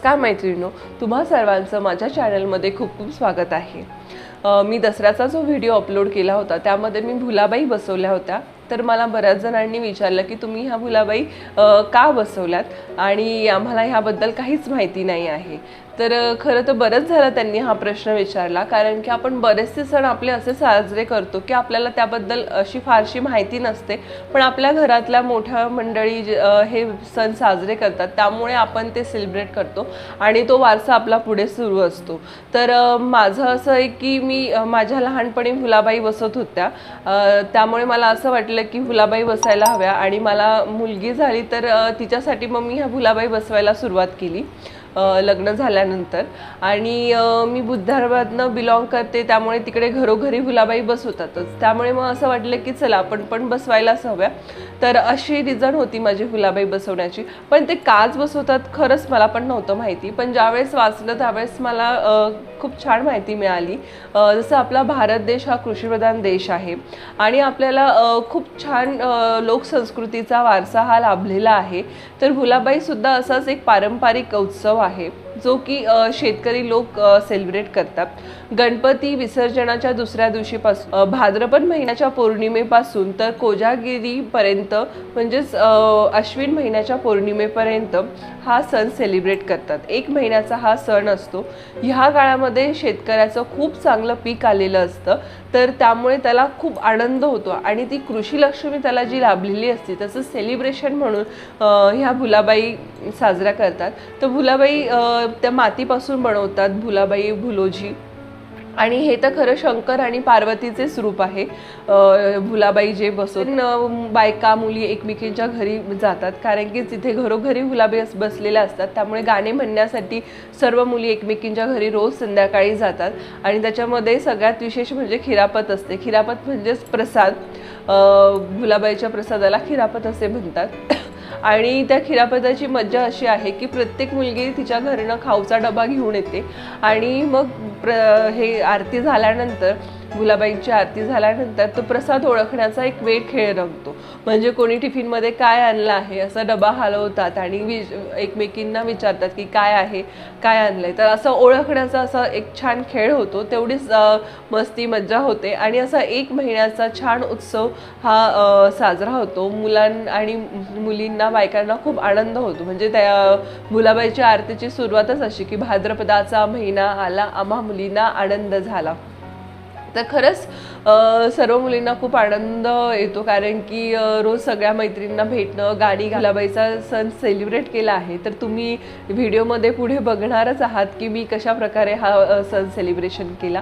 नमस्कार मैत्रिणीनो तुम्हा सर्वांचं माझ्या चॅनलमध्ये खूप खूप स्वागत आहे. मी दसऱ्याचा जो व्हिडिओ अपलोड केला होता त्यामध्ये मी भुलाबाई बसवल्या होत्या. तर मला बऱ्याच जणांनी विचारलं की तुम्ही ह्या भुलाबाई का बसवल्यात? आणि आम्हाला ह्याबद्दल काहीच माहिती नाही आहे. तर खरं तर बरंच झालं त्यांनी हा प्रश्न विचारला. कारण की आपण बरेचसे सण आपले असे साजरे करतो की आपल्याला त्याबद्दल अशी फारशी माहिती नसते. पण आपल्या घरातल्या मोठ्या मंडळी हे सण साजरे करतात. त्यामुळे आपण ते सेलिब्रेट करतो आणि तो वारसा आपला पुढे सुरू असतो. तर माझं असं आहे की मी माझ्या लहानपणी फुलाबाई बसत होत्या. त्यामुळे मला असं वाटलं की फुलाबाई बसायला हव्या आणि मला मुलगी झाली तर तिच्यासाठी मग मी ह्या फुलाबाई बसवायला सुरुवात केली. लग्न झाल्यानंतर. आणि मी बुद्धारबादनं बिलॉंग करते त्यामुळे तिकडे घरोघरी गुलाबाई बसवतातच. त्यामुळे मग असं वाटलं की चला आपण पण बसवायलाच हव्या. तर अशी रिझन होती माझी फुलाबाई बसवण्याची. पण ते काच बसवतात खरंच मला पण नव्हतं माहिती. पण ज्यावेळेस वाचलं त्यावेळेस मला खूप छान माहिती मिळाली. जसं आपला भारत देश हा कृषीप्रधान देश आहे आणि आपल्याला खूप छान लोकसंस्कृतीचा वारसा हा लाभलेला आहे. तर भुलाबाईसुद्धा असाच एक पारंपरिक उत्सव आहे. जो की शेतकरी लोक सेलिब्रेट करतात. गणपती विसर्जनाच्या दुसऱ्या दिवशीपासून भाद्रपद महिन्याच्या पौर्णिमेपासून तर कोजागिरीपर्यंत म्हणजेच अश्विन महिन्याच्या पौर्णिमेपर्यंत हा सण सेलिब्रेट करतात. एक महिन्याचा हा सण असतो. ह्या काळामध्ये शेतकऱ्याचं खूप चांगलं पीक आलेलं असतं. तर त्यामुळे त्याला खूप आनंद होतो आणि ती कृषी लक्ष्मी त्याला जी लाभलेली असते तसं सेलिब्रेशन म्हणून ह्या भुलाबाई साजरा करतात. तर भुलाबाई त्या मातीपासून बनवतात भुलाबाई भुलोजी. आणि हे तर खरं शंकर आणि पार्वतीचेच रूप आहे. भुलाबाई जे बसून बायका मुली एकमेकींच्या घरी जातात. कारण की तिथे घरोघरी भुलाबाई बसलेल्या असतात. त्यामुळे गाणे म्हणण्यासाठी सर्व मुली एकमेकींच्या घरी रोज संध्याकाळी जातात. आणि त्याच्यामध्ये सगळ्यात विशेष म्हणजे खिरापत असते. खिरापत म्हणजेच प्रसाद. भुलाबाईच्या प्रसादाला खिरापत असे म्हणतात. आणि त्या खिरापताची मज्जा अशी आहे की प्रत्येक मुलगी तिच्या घरनं खाऊचा डबा घेऊन येते. आणि मग प्र हे आरती झाल्यानंतर गुलाबाईंची आरती झाल्यानंतर तो प्रसाद ओळखण्याचा एक वेळ खेळ रंगतो. म्हणजे कोणी टिफिनमध्ये काय आणलं आहे असा डबा हलवतात आणि वि एकमेकींना विचारतात की काय आहे काय आणलंय. तर असं ओळखण्याचा असा एक छान खेळ होतो. तेवढीच मस्ती मज्जा होते. आणि असा एक महिन्याचा छान उत्सव हा साजरा होतो. मुलां आणि मुलींना बायकांना खूप आनंद होतो. म्हणजे त्या गुलाबाईच्या आरतीची सुरुवातच अशी की भाद्रपदाचा महिना आला आम्हा मुलींना आनंद झाला. तर खरंच सर्व मुलींना खूप आनंद येतो. कारण की रोज सगळ्या मैत्रिणींना भेटणं गाणी घालाबाईचा सण सेलिब्रेट केला आहे. तर तुम्ही व्हिडिओमध्ये पुढे बघणारच आहात की मी कशा प्रकारे हा सण सेलिब्रेशन केला.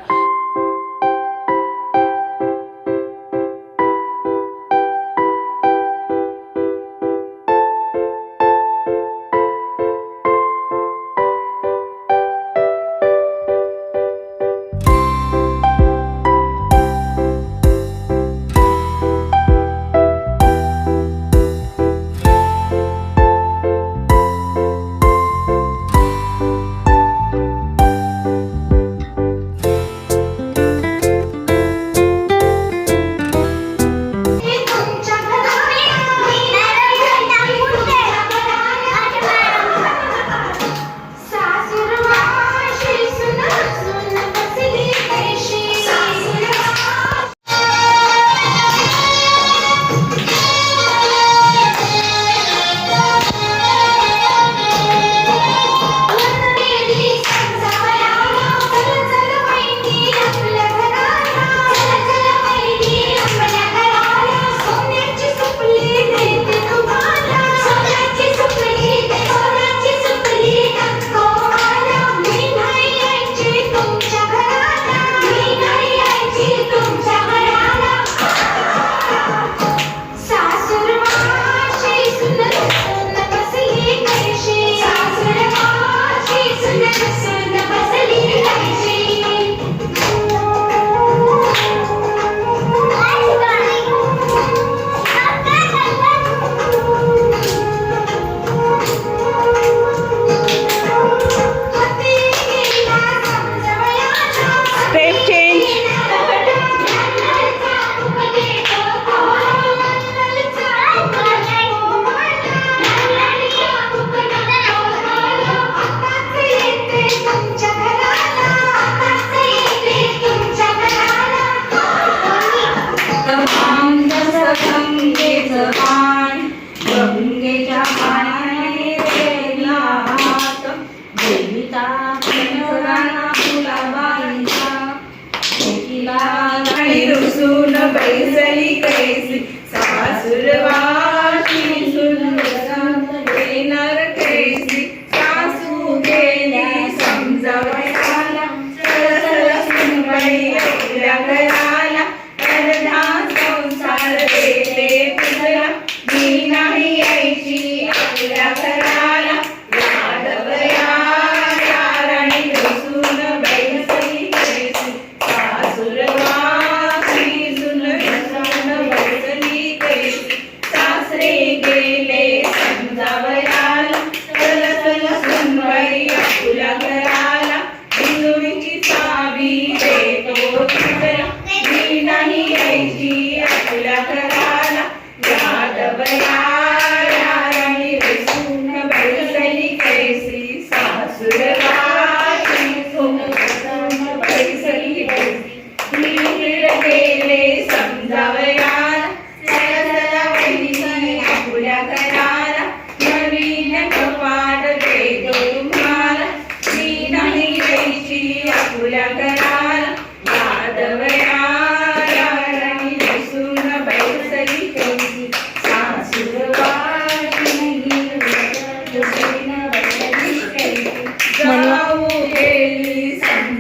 आपल्या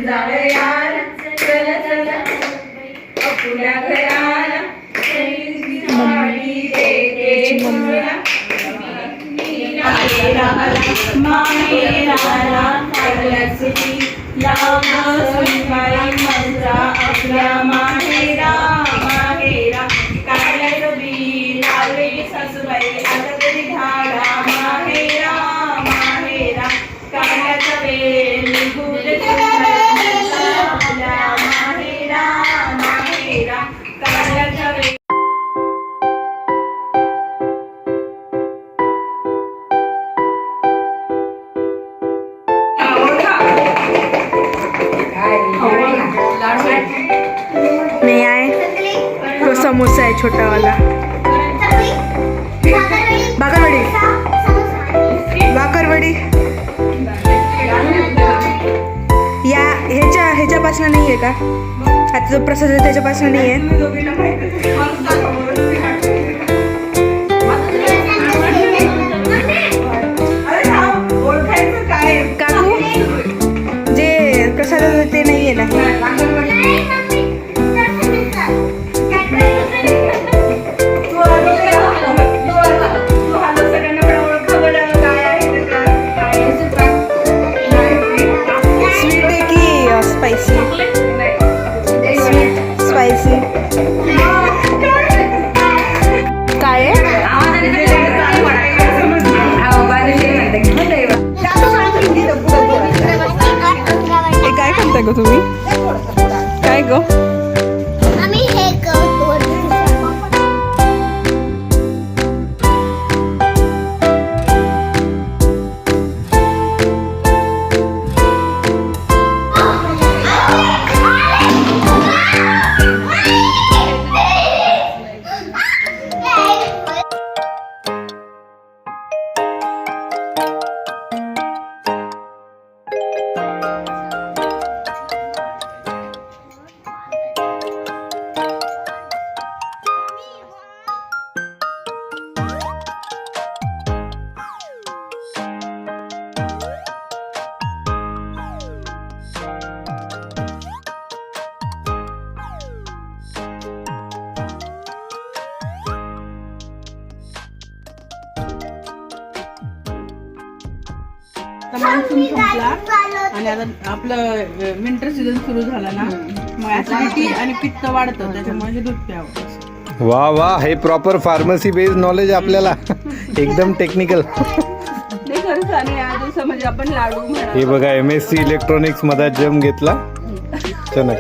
समजावयाला चला चला. आपल्या घराला साडी देते सुनबाई आपल्या समोसा आहे छोटावाला. भाकरवडी भाकरवडी या ह्याच्या ह्याच्यापासून नाही आहे का? आता जो प्रसाद आहे त्याच्यापासून नाही आहे काकू जे प्रसाद ते नाही आहे ना? Thank you. मान्सून संपला आणि आता आपलं विंटर सीझन सुरू झाला ना मग ऍसिडिटी आणि पित्त वाढतं त्याच्यामुळे हे दूध प्यावं वा वा हे प्रॉपर फार्मसी बेस्ड नॉलेज आपल्याला. एकदम टेक्निकल नाही खरंच आणि या दिवसामध्ये आपण लाडू म्हणा. हे बघा एम एस सी इलेक्ट्रॉनिक्समध्ये जम घेतला. चला.